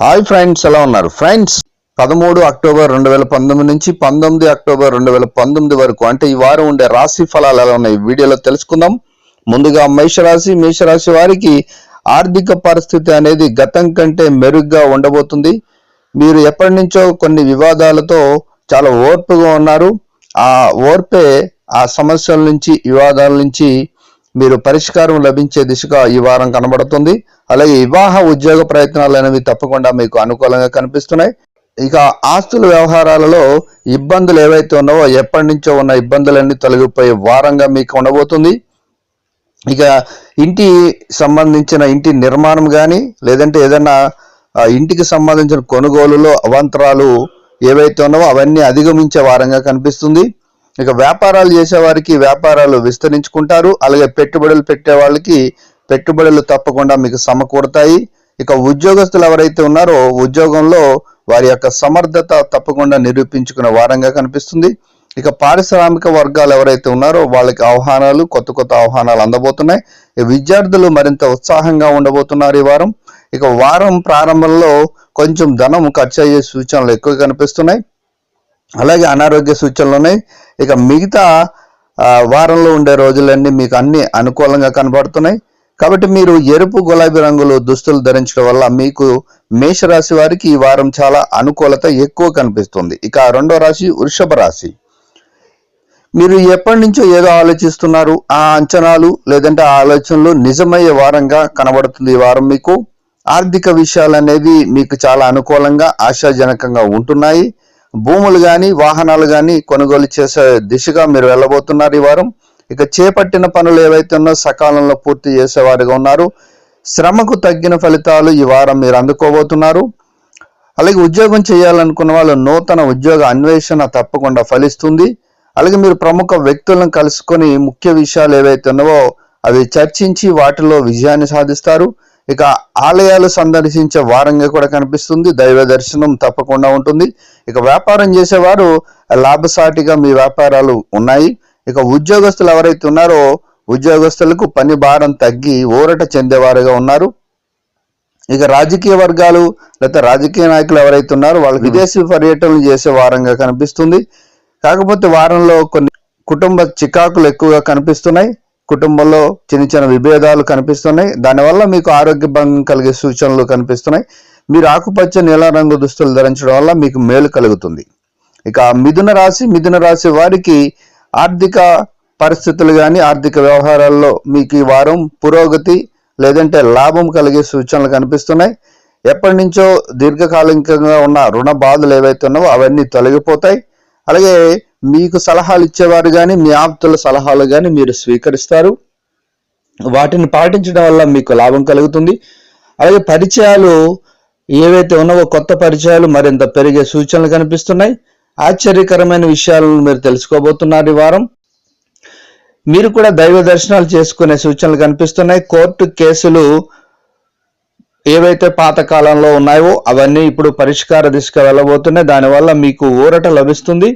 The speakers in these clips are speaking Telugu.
హాయ్ ఫ్రెండ్స్ ఎలా ఉన్నారు? ఫ్రెండ్స్ పదమూడు అక్టోబర్ రెండు వేల పంతొమ్మిది నుంచి పంతొమ్మిది అక్టోబర్ రెండు వేల పంతొమ్మిది వరకు అంటే ఈ వారం ఉండే రాశి ఫలాలు ఎలా ఉన్నాయి వీడియోలో తెలుసుకుందాం. ముందుగా మేషరాశి మేషరాశి వారికి ఆర్థిక పరిస్థితి అనేది గతం కంటే మెరుగ్గా ఉండబోతుంది. మీరు ఎప్పటి నుంచో కొన్ని వివాదాలతో చాలా ఓర్పుగా ఉన్నారు. ఆ ఓర్పే ఆ సమస్యల నుంచి వివాదాల నుంచి మీరు పరిష్కారం లభించే దిశగా ఈ వారం కనబడుతుంది. అలాగే వివాహ ఉద్యోగ ప్రయత్నాలు అనేవి తప్పకుండా మీకు అనుకూలంగా కనిపిస్తున్నాయి. ఇక ఆస్తుల వ్యవహారాలలో ఇబ్బందులు ఏవైతే ఉన్నావో ఎప్పటి నుంచో ఉన్న ఇబ్బందులన్నీ తొలగిపోయే వారంగా మీకు ఉండబోతుంది. ఇక ఇంటి సంబంధించిన ఇంటి నిర్మాణం కానీ లేదంటే ఏదైనా ఇంటికి సంబంధించిన కొనుగోలులో అవాంతరాలు ఏవైతే ఉన్నావో అవన్నీ అధిగమించే వారంగా కనిపిస్తుంది. ఇక వ్యాపారాలు చేసేవారికి వ్యాపారాలు విస్తరించుకుంటారు. అలాగే పెట్టుబడులు పెట్టే వాళ్ళకి పెట్టుబడులు తప్పకుండా మీకు సమకూడతాయి ఇక ఉద్యోగస్తులు ఎవరైతే ఉన్నారో ఉద్యోగంలో వారి యొక్క సమర్థత తప్పకుండా నిరూపించుకునే వారంగా కనిపిస్తుంది. ఇక పారిశ్రామిక వర్గాలు ఎవరైతే ఉన్నారో వాళ్ళకి ఆహ్వానాలు కొత్త కొత్త ఆహ్వానాలు అందబోతున్నాయి. విద్యార్థులు మరింత ఉత్సాహంగా ఉండబోతున్నారు ఈ వారం. ఇక వారం ప్రారంభంలో కొంచెం ధనం ఖర్చు అయ్యే సూచనలు ఎక్కువ కనిపిస్తున్నాయి. అలాగే అనారోగ్య సూచనలు ఉన్నాయి. ఇక మిగతా వారంలో ఉండే రోజులన్నీ మీకు అన్ని అనుకూలంగా కనబడుతున్నాయి. కాబట్టి మీరు ఎరుపు గులాబీ రంగులు దుస్తులు ధరించడం వల్ల మీకు మేషరాశి వారికి ఈ వారం చాలా అనుకూలత ఎక్కువ కనిపిస్తుంది. ఇక రెండో రాశి వృషభ రాశి. మీరు ఎప్పటి నుంచో ఏదో ఆలోచిస్తున్నారు. ఆ అంచనాలు లేదంటే ఆ ఆలోచనలు నిజమయ్యే వారంగా కనబడుతుంది ఈ వారం మీకు. ఆర్థిక విషయాలు అనేవి మీకు చాలా అనుకూలంగా ఆశాజనకంగా ఉంటున్నాయి. భూములు కానీ వాహనాలు కానీ కొనుగోలు చేసే దిశగా మీరు వెళ్ళబోతున్నారు ఈ వారం. ఇక చేపట్టిన పనులు ఏవైతే ఉన్నో సకాలంలో పూర్తి చేసేవారుగా ఉన్నారు. శ్రమకు తగ్గిన ఫలితాలు ఈ వారం మీరు అందుకోబోతున్నారు. అలాగే ఉద్యోగం చేయాలనుకున్న వాళ్ళు నూతన ఉద్యోగ అన్వేషణ తప్పకుండా ఫలిస్తుంది. అలాగే మీరు ప్రముఖ వ్యక్తులను కలుసుకొని ముఖ్య విషయాలు ఏవైతే ఉన్నావో అవి చర్చించి వాటిలో విజయాన్ని సాధిస్తారు. ఇక ఆలయాలు సందర్శించే వారంగా కూడా కనిపిస్తుంది. దైవ దర్శనం తప్పకుండా ఉంటుంది. ఇక వ్యాపారం చేసేవారు లాభసాటిగా మీ వ్యాపారాలు ఉన్నాయి. ఇక ఉద్యోగస్తులు ఎవరైతే ఉన్నారో ఉద్యోగస్తులకు పని భారం తగ్గి ఊరట చెందేవారుగా ఉన్నారు. ఇక రాజకీయ వర్గాలు లేకపోతే రాజకీయ నాయకులు ఎవరైతే ఉన్నారో వాళ్ళు విదేశీ పర్యటనలు చేసే వారంగా కనిపిస్తుంది. కాకపోతే వారంలో కొన్ని కుటుంబ చికాకులు ఎక్కువగా కనిపిస్తున్నాయి. కుటుంబంలో చిన్న చిన్న విభేదాలు కనిపిస్తున్నాయి. దానివల్ల మీకు ఆరోగ్య భంగం కలిగే సూచనలు కనిపిస్తున్నాయి. మీరు ఆకుపచ్చ నీల రంగు దుస్తులు ధరించడం వల్ల మీకు మేలు కలుగుతుంది. ఇక మిథున రాశి మిథున రాశి వారికి ఆర్థిక పరిస్థితులు కానీ ఆర్థిక వ్యవహారాల్లో మీకు ఈ వారం పురోగతి లేదంటే లాభం కలిగే సూచనలు కనిపిస్తున్నాయి. ఎప్పటి నుంచో దీర్ఘకాలికంగా ఉన్న రుణ బాధలు ఏవైతే ఉన్నావో అవన్నీ తొలగిపోతాయి. అలాగే మీకు సలహాలు ఇచ్చేవారు కానీ మీ ఆప్తుల సలహాలు కానీ మీరు స్వీకరిస్తారు. వాటిని పాటించడం వల్ల మీకు లాభం కలుగుతుంది. అలాగే పరిచయాలు ఏవైతే ఉన్నావో కొత్త పరిచయాలు మరింత పెరిగే సూచనలు కనిపిస్తున్నాయి. ఆశ్చర్యకరమైన విషయాలను మీరు తెలుసుకోబోతున్నారు ఈ వారం. మీరు కూడా దైవ దర్శనాలు చేసుకునే సూచనలు కనిపిస్తున్నాయి. కోర్టు కేసులు ఏవైతే పాతకాలంలో ఉన్నాయో అవన్నీ ఇప్పుడు పరిష్కార దిశగా వెళ్ళబోతున్నాయి. దానివల్ల మీకు ఊరట లభిస్తుంది.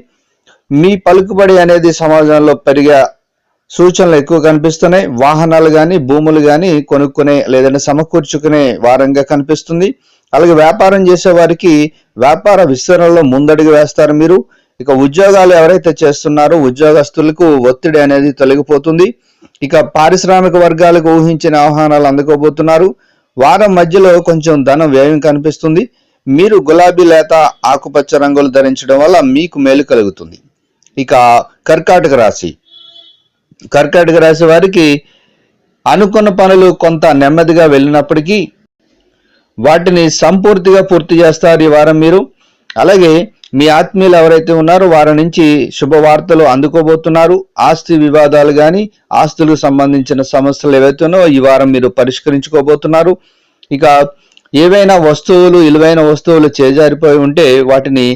మీ పలుకుబడి అనేది సమాజంలో పెరిగే సూచనలు ఎక్కువ కనిపిస్తున్నాయి. వాహనాలు కానీ భూములు కానీ కొనుక్కునే లేదంటే సమకూర్చుకునే వారంగా కనిపిస్తుంది. అలాగే వ్యాపారం చేసే వారికి వ్యాపార విస్తరణలో ముందడుగు వేస్తారు మీరు. ఇక ఉద్యోగాలు ఎవరైతే చేస్తున్నారో ఉద్యోగస్తులకు ఒత్తిడి అనేది తొలగిపోతుంది. ఇక పారిశ్రామిక వర్గాలకు ఊహించిన ఆహ్వానాలు అందుకోబోతున్నారు. వారం మధ్యలో కొంచెం ధనం వ్యయం కనిపిస్తుంది. మీరు గులాబీ లేత ఆకుపచ్చ రంగులు ధరించడం వల్ల మీకు మేలు కలుగుతుంది. ఇక కర్కాటక రాశి. కర్కాటక రాశి వారికి అనుకున్న పనులు కొంత నెమ్మదిగా వెళ్ళినప్పటికీ వాటిని సంపూర్తిగా పూర్తి చేస్తారు ఈ వారం మీరు. అలాగే మీ ఆత్మీయులు ఎవరైతే ఉన్నారో వారి నుంచి శుభవార్తలు అందుకోబోతున్నారు. ఆస్తి వివాదాలు కానీ ఆస్తులకు సంబంధించిన సమస్యలు ఏవైతే ఉన్నాయో ఈ వారం మీరు పరిష్కరించుకోబోతున్నారు. ఇక ఏవైనా వస్తువులు విలువైన వస్తువులు చేజారిపోయి ఉంటే వాటిని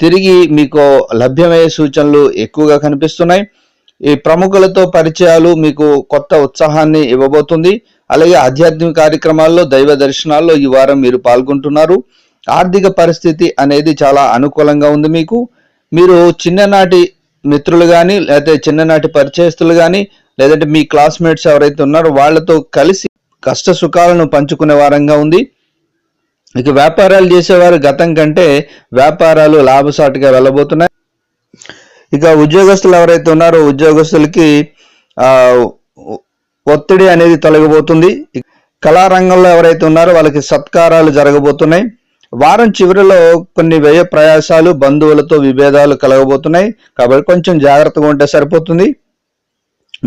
తిరిగి మీకు లభ్యమయ్యే సూచనలు ఎక్కువగా కనిపిస్తున్నాయి. ఈ ప్రముఖులతో పరిచయాలు మీకు కొత్త ఉత్సాహాన్ని ఇవ్వబోతుంది. అలాగే ఆధ్యాత్మిక కార్యక్రమాల్లో దైవ దర్శనాల్లో ఈ వారం మీరు పాల్గొంటున్నారు. ఆర్థిక పరిస్థితి అనేది చాలా అనుకూలంగా ఉంది మీకు. మీరు చిన్ననాటి మిత్రులు కానీ లేకపోతే చిన్ననాటి పరిచయస్తులు కానీ లేదంటే మీ క్లాస్మేట్స్ ఎవరైతే ఉన్నారో వాళ్ళతో కలిసి కష్ట సుఖాలను పంచుకునే వారంగా ఉంది. ఇక వ్యాపారాలు చేసేవారు గతం కంటే వ్యాపారాలు లాభసాటిగా వెళ్ళబోతున్నాయి. ఇక ఉద్యోగస్తులు ఎవరైతే ఉన్నారో ఉద్యోగస్తులకి ఆ ఒత్తిడి అనేది తొలగిపోతుంది. కళారంగంలో ఎవరైతే ఉన్నారో వాళ్ళకి సత్కారాలు జరగబోతున్నాయి. వారం చివరిలో కొన్ని వ్యయ ప్రయాసాలు బంధువులతో విభేదాలు కలగబోతున్నాయి. కాబట్టి కొంచెం జాగ్రత్తగా ఉంటే సరిపోతుంది.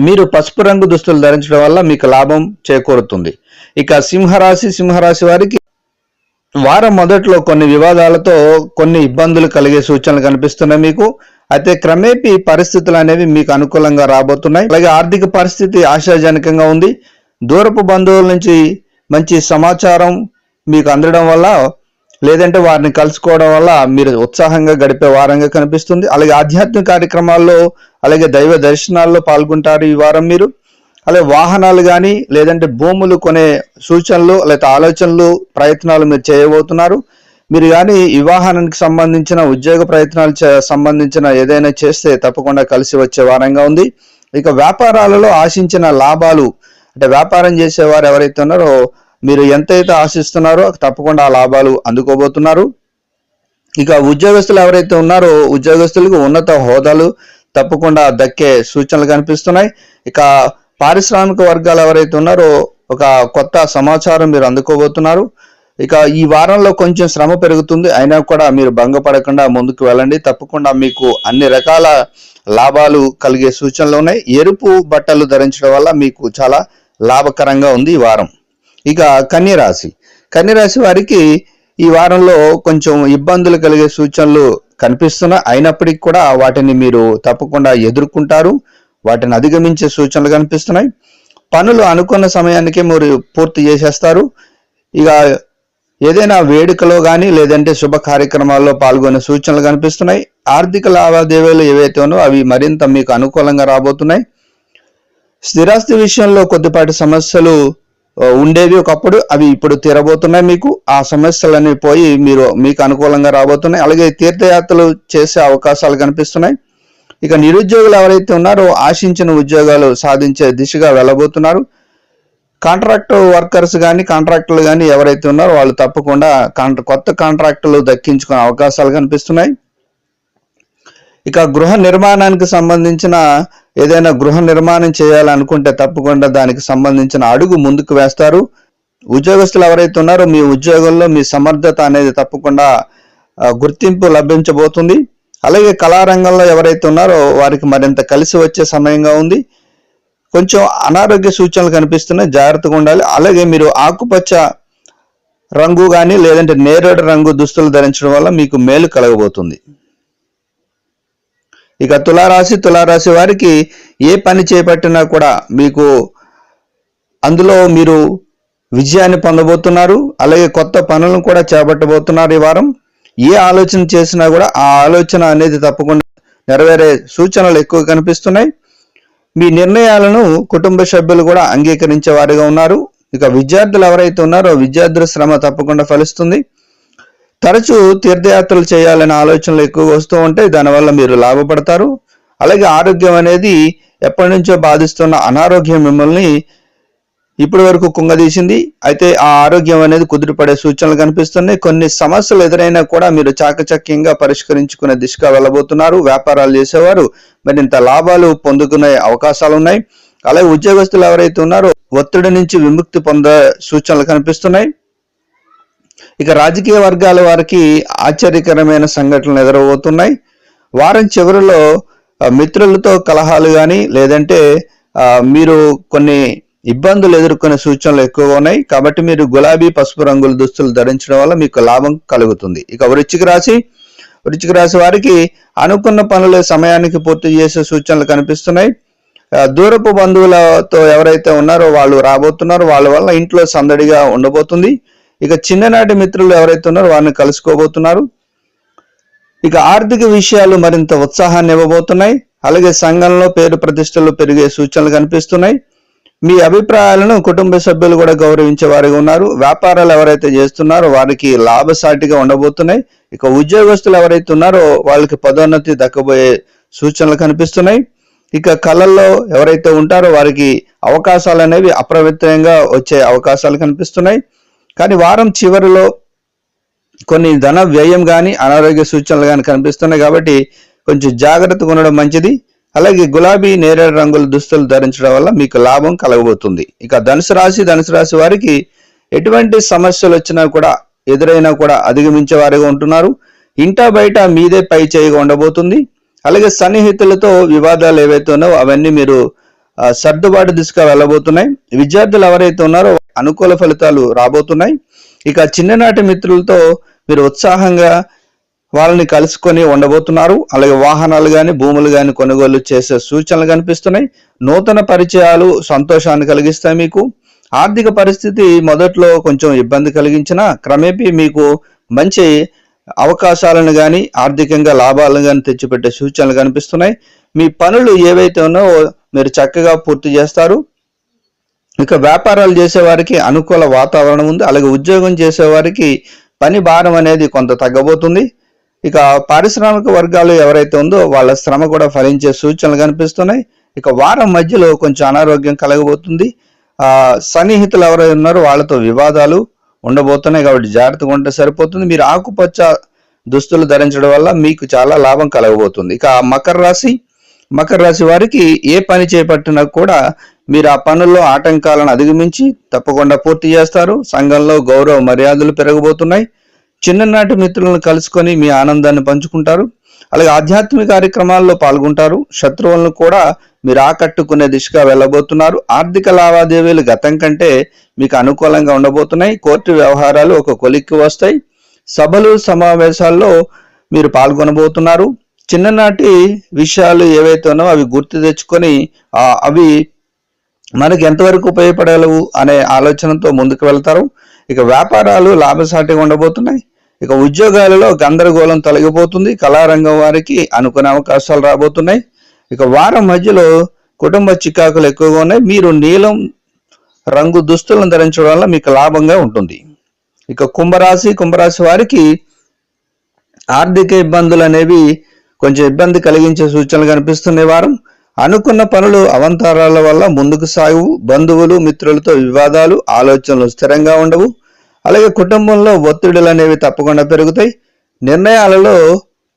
మీరు పసుపు రంగు దుస్తులు ధరించడం వల్ల మీకు లాభం చేకూరుతుంది. ఇక సింహరాశి సింహరాశి వారికి వారం మొదట్లో కొన్ని వివాదాలతో కొన్ని ఇబ్బందులు కలిగే సూచనలు కనిపిస్తున్నాయి మీకు. అయితే క్రమేపీ పరిస్థితులు అనేవి మీకు అనుకూలంగా రాబోతున్నాయి. అలాగే ఆర్థిక పరిస్థితి ఆశాజనకంగా ఉంది. దూరపు బంధువుల నుంచి మంచి సమాచారం మీకు అందడం వల్ల లేదంటే వారిని కలుసుకోవడం వల్ల మీరు ఉత్సాహంగా గడిపే వారంగా కనిపిస్తుంది. అలాగే ఆధ్యాత్మిక కార్యక్రమాల్లో అలాగే దైవ దర్శనాల్లో పాల్గొంటారు ఈ వారం మీరు. అలాగే వాహనాలు కానీ లేదంటే భూములు కొనే సూచనలు లేదా ఆలోచనలు ప్రయత్నాలు మీరు చేయబోతున్నారు. మీరు కానీ వివాహానికి సంబంధించిన ఉద్యోగ ప్రయత్నాలు చే- సంబంధించిన ఏదైనా చేస్తే తప్పకుండా కలిసి వచ్చే వారంగా ఉంది. ఇక వ్యాపారాలలో ఆశించిన లాభాలు అంటే వ్యాపారం చేసేవారు ఎవరైతే ఉన్నారో మీరు ఎంతైతే ఆశిస్తున్నారో తప్పకుండా ఆ లాభాలు అందుకోబోతున్నారు. ఇక ఉద్యోగస్తులు ఎవరైతే ఉన్నారో ఉద్యోగస్తులకు ఉన్నత హోదాలు తప్పకుండా దక్కే సూచనలు కనిపిస్తున్నాయి. ఇక పారిశ్రామిక వర్గాలు ఎవరైతే ఉన్నారో ఒక కొత్త సమాచారం మీరు అందుకోబోతున్నారు. ఇక ఈ వారంలో కొంచెం శ్రమ పెరుగుతుంది. అయినా కూడా మీరు భంగపడకుండా ముందుకు వెళ్ళండి. తప్పకుండా మీకు అన్ని రకాల లాభాలు కలిగే సూచనలు ఉన్నాయి. ఎరుపు బట్టలు ధరించడం వల్ల మీకు చాలా లాభకరంగా ఉంది ఈ వారం. ఇక కన్యరాశి. కన్యరాశి వారికి ఈ వారంలో కొంచెం ఇబ్బందులు కలిగే సూచనలు కనిపిస్తున్నాయి. అయినప్పటికీ కూడా వాటిని మీరు తప్పకుండా ఎదుర్కొంటారు. వాటిని అధిగమించే సూచనలు కనిపిస్తున్నాయి. పనులు అనుకున్న సమయానికే మీరు పూర్తి చేసేస్తారు. ఇక ఏదైనా వేడుకలో కానీ లేదంటే శుభ కార్యక్రమాల్లో పాల్గొనే సూచనలు కనిపిస్తున్నాయి. ఆర్థిక లావాదేవీలు ఏవైతే అవి మరింత మీకు అనుకూలంగా రాబోతున్నాయి. స్థిరాస్తి విషయంలో కొద్దిపాటి సమస్యలు ఉండేవి ఒకప్పుడు అవి ఇప్పుడు తీరబోతున్నాయి మీకు. ఆ సమస్యలన్నీ పోయి మీరు మీకు అనుకూలంగా రాబోతున్నాయి. అలాగే తీర్థయాత్రలు చేసే అవకాశాలు కనిపిస్తున్నాయి. ఇక నిరుద్యోగులు ఎవరైతే ఉన్నారో ఆశించిన ఉద్యోగాలు సాధించే దిశగా వెళ్ళబోతున్నారు. కాంట్రాక్ట్ వర్కర్స్ కానీ కాంట్రాక్టులు కానీ ఎవరైతే ఉన్నారో వాళ్ళు తప్పకుండా కొత్త కాంట్రాక్టులు దక్కించుకునే అవకాశాలు కనిపిస్తున్నాయి. ఇక గృహ నిర్మాణానికి సంబంధించిన ఏదైనా గృహ నిర్మాణం చేయాలనుకుంటే తప్పకుండా దానికి సంబంధించిన అడుగు ముందుకు వేస్తారు. ఉద్యోగస్తులు ఎవరైతే ఉన్నారో మీ ఉద్యోగంలో మీ సమర్థత అనేది తప్పకుండా గుర్తింపు లభించబోతుంది. అలాగే కళారంగంలో ఎవరైతే ఉన్నారో వారికి మరింత కలిసి వచ్చే సమయంగా ఉంది. కొంచెం అనారోగ్య సూచనలు కనిపిస్తున్నాయి జాగ్రత్తగా ఉండాలి. అలాగే మీరు ఆకుపచ్చ రంగు కానీ లేదంటే నేరేడు రంగు దుస్తులు ధరించడం వల్ల మీకు మేలు కలగబోతుంది. ఇక తులారాశి తులారాశి వారికి ఏ పని చేపట్టినా కూడా మీకు అందులో మీరు విజయాన్ని పొందబోతున్నారు. అలాగే కొత్త పనులను కూడా చేపట్టబోతున్నారు ఈ వారం. ఏ ఆలోచన చేసినా కూడా ఆ ఆలోచన అనేది తప్పకుండా నెరవేరే సూచనలు ఎక్కువ కనిపిస్తున్నాయి. మీ నిర్ణయాలను కుటుంబ సభ్యులు కూడా అంగీకరించే వారిగా ఉన్నారు. ఇక విద్యార్థులు ఎవరైతే ఉన్నారో విద్యార్థుల శ్రమ తప్పకుండా ఫలిస్తుంది. తరచూ తీర్థయాత్రలు చేయాలనే ఆలోచనలు ఎక్కువగా వస్తూ ఉంటాయి. దానివల్ల మీరు లాభపడతారు. అలాగే ఆరోగ్యం అనేది ఎప్పటి నుంచో బాధిస్తున్న అనారోగ్యం మిమ్మల్ని ఇప్పటి వరకు కుంగదీసింది అయితే ఆ ఆరోగ్యం అనేది కుదిరిపడే సూచనలు కనిపిస్తున్నాయి. కొన్ని సమస్యలు ఎదురైనా కూడా మీరు చాకచక్యంగా పరిష్కరించుకునే దిశగా వెళ్ళబోతున్నారు. వ్యాపారాలు చేసేవారు మరింత లాభాలు పొందుకునే అవకాశాలు ఉన్నాయి. అలాగే ఉద్యోగస్తులు ఎవరైతే ఉన్నారో ఒత్తిడి నుంచి విముక్తి పొందే సూచనలు కనిపిస్తున్నాయి. ఇక రాజకీయ వర్గాల వారికి ఆశ్చర్యకరమైన సంఘటనలు ఎదురవుతున్నాయి. వారం చివరిలో మిత్రులతో కలహాలు కానీ లేదంటే మీరు కొన్ని ఇబ్బందులు ఎదుర్కొనే సూచనలు ఎక్కువగా ఉన్నాయి. కాబట్టి మీరు గులాబీ పసుపు రంగుల దుస్తులు ధరించడం వల్ల మీకు లాభం కలుగుతుంది. ఇక వృచ్చిక రాశి వృచ్చిక రాశి వారికి అనుకున్న పనులు సమయానికి పూర్తి చేసే సూచనలు కనిపిస్తున్నాయి. దూరపు బంధువులతో ఎవరైతే ఉన్నారో వాళ్ళు రాబోతున్నారో. వాళ్ళ వల్ల ఇంట్లో సందడిగా ఉండబోతుంది. ఇక చిన్ననాటి మిత్రులు ఎవరైతే ఉన్నారో వారిని కలుసుకోబోతున్నారు. ఇక ఆర్థిక విషయాలు మరింత ఉత్సాహాన్ని ఇవ్వబోతున్నాయి. అలాగే సంఘంలో పేరు ప్రతిష్టలు పెరిగే సూచనలు కనిపిస్తున్నాయి. మీ అభిప్రాయాలను కుటుంబ సభ్యులు కూడా గౌరవించే వారిగా ఉన్నారు. వ్యాపారాలు ఎవరైతే చేస్తున్నారో వారికి లాభసాటిగా ఉండబోతున్నాయి. ఇక ఉద్యోగస్తులు ఎవరైతే ఉన్నారో వాళ్ళకి పదోన్నతి దక్కబోయే సూచనలు కనిపిస్తున్నాయి. ఇక కళల్లో ఎవరైతే ఉంటారో వారికి అవకాశాలు అనేవి అప్రమితంగా వచ్చే అవకాశాలు కనిపిస్తున్నాయి. కానీ వారం చివరిలో కొన్ని ధన వ్యయం కానీ అనారోగ్య సూచనలు కానీ కనిపిస్తున్నాయి కాబట్టి కొంచెం జాగ్రత్తగా ఉండడం మంచిది. అలాగే గులాబీ నేరేడు రంగుల దుస్తులు ధరించడం వల్ల మీకు లాభం కలగబోతుంది. ఇక ధనుసు రాశి ధనుసు రాశి వారికి ఎటువంటి సమస్యలు వచ్చినా కూడా ఎదురైనా కూడా అధిగమించే వారిగా ఉంటున్నారు. ఇంటా బయట మీదే పై చేయిగా ఉండబోతుంది. అలాగే సన్నిహితులతో వివాదాలు ఏవైతే ఉన్నాయో అవన్నీ మీరు సర్దుబాటు దిశగా వెళ్ళబోతున్నాయి. విద్యార్థులు ఎవరైతే ఉన్నారో అనుకూల ఫలితాలు రాబోతున్నాయి. ఇక చిన్ననాటి మిత్రులతో మీరు ఉత్సాహంగా వాళ్ళని కలుసుకొని ఉండబోతున్నారు. అలాగే వాహనాలు కానీ భూములు కానీ కొనుగోలు చేసే సూచనలు కనిపిస్తున్నాయి. నూతన పరిచయాలు సంతోషాన్ని కలిగిస్తాయి మీకు. ఆర్థిక పరిస్థితి మొదట్లో కొంచెం ఇబ్బంది కలిగించిన క్రమేపీ మీకు మంచి అవకాశాలను కానీ ఆర్థికంగా లాభాలను కానీ తెచ్చిపెట్టే సూచనలు కనిపిస్తున్నాయి. మీ పనులు ఏవైతే ఉన్నాయో మీరు చక్కగా పూర్తి చేస్తారు. ఇక వ్యాపారాలు చేసేవారికి అనుకూల వాతావరణం ఉంది. అలాగే ఉద్యోగం చేసేవారికి పని భారం అనేది కొంత తగ్గబోతుంది. ఇక పారిశ్రామిక వర్గాలు ఎవరైతే ఉందో వాళ్ళ శ్రమ కూడా ఫలించే సూచనలు కనిపిస్తున్నాయి. ఇక వారం మధ్యలో కొంచెం అనారోగ్యం కలగబోతుంది. సన్నిహితులు ఎవరైతే ఉన్నారో వాళ్ళతో వివాదాలు ఉండబోతున్నాయి కాబట్టి జాగ్రత్తగా ఉంటే సరిపోతుంది. మీరు ఆకుపచ్చ దుస్తులు ధరించడం వల్ల మీకు చాలా లాభం కలగబోతుంది. ఇక మకర రాశి మకర రాశి వారికి ఏ పని చేపట్టినా కూడా మీరు ఆ పనుల్లో ఆటంకాలను అధిగమించి తప్పకుండా పూర్తి చేస్తారు. సంఘంలో గౌరవ మర్యాదలు పెరగబోతున్నాయి. చిన్ననాటి మిత్రులను కలుసుకొని మీ ఆనందాన్ని పంచుకుంటారు. అలాగే ఆధ్యాత్మిక కార్యక్రమాల్లో పాల్గొంటారు. శత్రువులను కూడా మీరు ఆకట్టుకునే దిశగా వెళ్ళబోతున్నారు. ఆర్థిక లావాదేవీలు గతం కంటే మీకు అనుకూలంగా ఉండబోతున్నాయి. కోర్టు వ్యవహారాలు ఒక కొలిక్కి వస్తాయి. సభలు సమావేశాల్లో మీరు పాల్గొనబోతున్నారు. చిన్ననాటి విషయాలు ఏవైతే ఉన్నాయో అవి గుర్తు తెచ్చుకొని అవి మనకి ఎంతవరకు ఉపయోగపడగలవు అనే ఆలోచనతో ముందుకు వెళ్తారు. ఇక వ్యాపారాలు లాభసాటిగా ఉండబోతున్నాయి. ఇక ఉద్యోగాలలో గందరగోళం తొలగిపోతుంది. కళారంగం వారికి అనుకునే అవకాశాలు రాబోతున్నాయి. ఇక వారం మధ్యలో కుటుంబ చికాకులు ఎక్కువగా ఉన్నాయి. మీరు నీలం రంగు దుస్తులను ధరించడం వల్ల మీకు లాభంగా ఉంటుంది. ఇక కుంభరాశి కుంభరాశి వారికి ఆర్థిక ఇబ్బందులు అనేవి కొంచెం ఇబ్బంది కలిగించే సూచనలు కనిపిస్తున్న వారం. అనుకున్న పనులు అవంతరాల వల్ల ముందుకు సాగు బంధువులు మిత్రులతో వివాదాలు ఆలోచనలు స్థిరంగా ఉండవు. అలాగే కుటుంబంలో ఒత్తిడులు అనేవి తప్పకుండా పెరుగుతాయి. నిర్ణయాలలో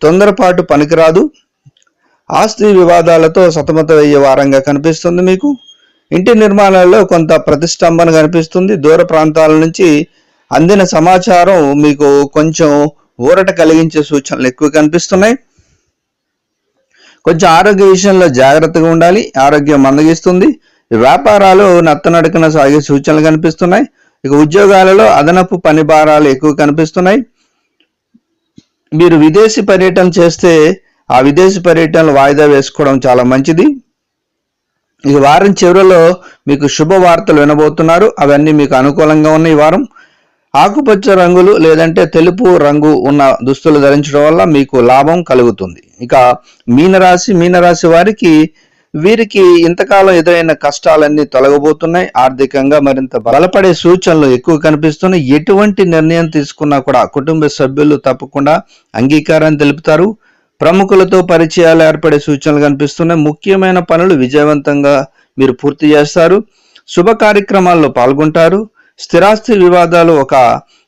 తొందరపాటు పనికిరాదు. ఆస్తి వివాదాలతో సతమతమయ్యే వారంగా కనిపిస్తుంది మీకు. ఇంటి నిర్మాణాల్లో కొంత ప్రతిష్టంభన కనిపిస్తుంది. దూర ప్రాంతాల నుంచి అందిన సమాచారం మీకు కొంచెం ఊరట కలిగించే సూచనలు ఎక్కువ కనిపిస్తున్నాయి. కొంచెం ఆరోగ్య విషయంలో జాగ్రత్తగా ఉండాలి ఆరోగ్యం మందగిస్తుంది వ్యాపారాలు నత్తనడకన సాగే సూచనలు కనిపిస్తున్నాయి. ఇక ఉద్యోగాలలో అదనపు పని భారాలు ఎక్కువ కనిపిస్తున్నాయి. మీరు విదేశీ పర్యటన చేస్తే ఆ విదేశీ పర్యటనలు వాయిదా వేసుకోవడం చాలా మంచిది. ఈ వారం చివరిలో మీకు శుభవార్తలు వినబోతున్నారు. అవన్నీ మీకు అనుకూలంగా ఉన్న ఈ వారం. ఆకుపచ్చ రంగులు లేదంటే తెలుపు రంగు ఉన్న దుస్తులు ధరించడం వల్ల మీకు లాభం కలుగుతుంది. ఇక మీనరాశి మీనరాశి వారికి వీరికి ఇంతకాలం ఎదురైన కష్టాలన్నీ తొలగబోతున్నాయి. ఆర్థికంగా మరింత బలపడే సూచనలు ఎక్కువ కనిపిస్తున్నాయి. ఎటువంటి నిర్ణయం తీసుకున్నా కూడా కుటుంబ సభ్యులు తప్పకుండా అంగీకారాన్ని తెలుపుతారు. ప్రముఖులతో పరిచయాలు ఏర్పడే సూచనలు కనిపిస్తున్నాయి. ముఖ్యమైన పనులు విజయవంతంగా మీరు పూర్తి చేస్తారు. శుభ కార్యక్రమాల్లో పాల్గొంటారు. స్థిరాస్తి వివాదాలు ఒక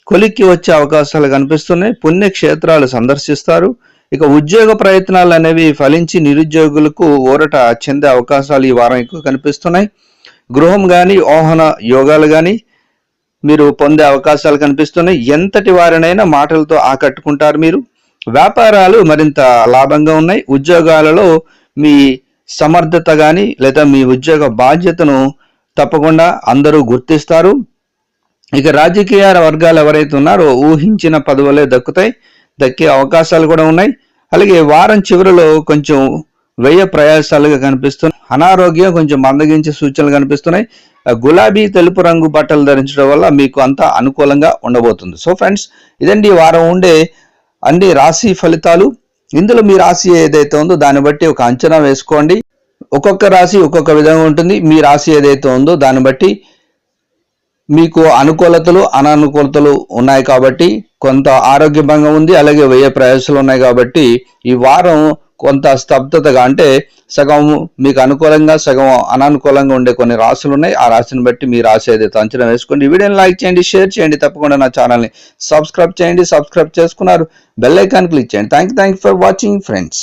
కొలిక్కి వచ్చే అవకాశాలు కనిపిస్తున్నాయి. పుణ్యక్షేత్రాలు సందర్శిస్తారు. ఇక ఉద్యోగ ప్రయత్నాలు అనేవి ఫలించి నిరుద్యోగులకు ఊరట చెందే అవకాశాలు ఈ వారం ఎక్కువ కనిపిస్తున్నాయి. గృహం కానీ ఓహన యోగాలు కానీ మీరు పొందే అవకాశాలు కనిపిస్తున్నాయి. ఎంతటి వారినైనా మాటలతో ఆకట్టుకుంటారు మీరు. వ్యాపారాలు మరింత లాభంగా ఉన్నాయి. ఉద్యోగాలలో మీ సమర్థత కానీ లేదా మీ ఉద్యోగ బాధ్యతను తప్పకుండా అందరూ గుర్తిస్తారు. ఇక రాజకీయ వర్గాలు ఎవరైతే ఉన్నారో ఊహించిన పదవులే దక్కుతాయి దక్కే అవకాశాలు కూడా ఉన్నాయి. అలాగే వారం చివరిలో కొంచెం వ్యయ ప్రయాసాలుగా కనిపిస్తున్నాయి. అనారోగ్యం కొంచెం మందగించే సూచనలు కనిపిస్తున్నాయి. ఆ గులాబీ తెలుపు రంగు బట్టలు ధరించడం వల్ల మీకు అంతా అనుకూలంగా ఉండబోతుంది. సో ఫ్రెండ్స్ ఇదండి వారం ఉండే అన్ని రాశి ఫలితాలు. ఇందులో మీ రాశి ఏదైతే ఉందో దాన్ని బట్టి ఒక అంచనా వేసుకోండి. ఒక్కొక్క రాశి ఒక్కొక్క విధంగా ఉంటుంది. మీ రాశి ఏదైతే ఉందో దాన్ని బట్టి మీకు అనుకూలతలు అనానుకూలతలు ఉన్నాయి కాబట్టి కొంత ఆరోగ్య భంగం ఉంది అలాగే వ్యయ ప్రయాసాలు ఉన్నాయి కాబట్టి ఈ వారం కొంత స్తబ్దతగా అంటే సగం మీకు అనుకూలంగా సగం అననుకూలంగా ఉండే కొన్ని రాశులు ఉన్నాయి. ఆ రాశిని బట్టి మీ రాశి ఏదైతే అంచనా వేసుకోండి. ఈ వీడియోని లైక్ చేయండి షేర్ చేయండి. తప్పకుండా నా ఛానల్ని సబ్స్క్రైబ్ చేయండి. సబ్స్క్రైబ్ చేసుకున్నారు బెల్ ఐకాన్ క్లిక్ చేయండి. Thank you thank you for watching friends.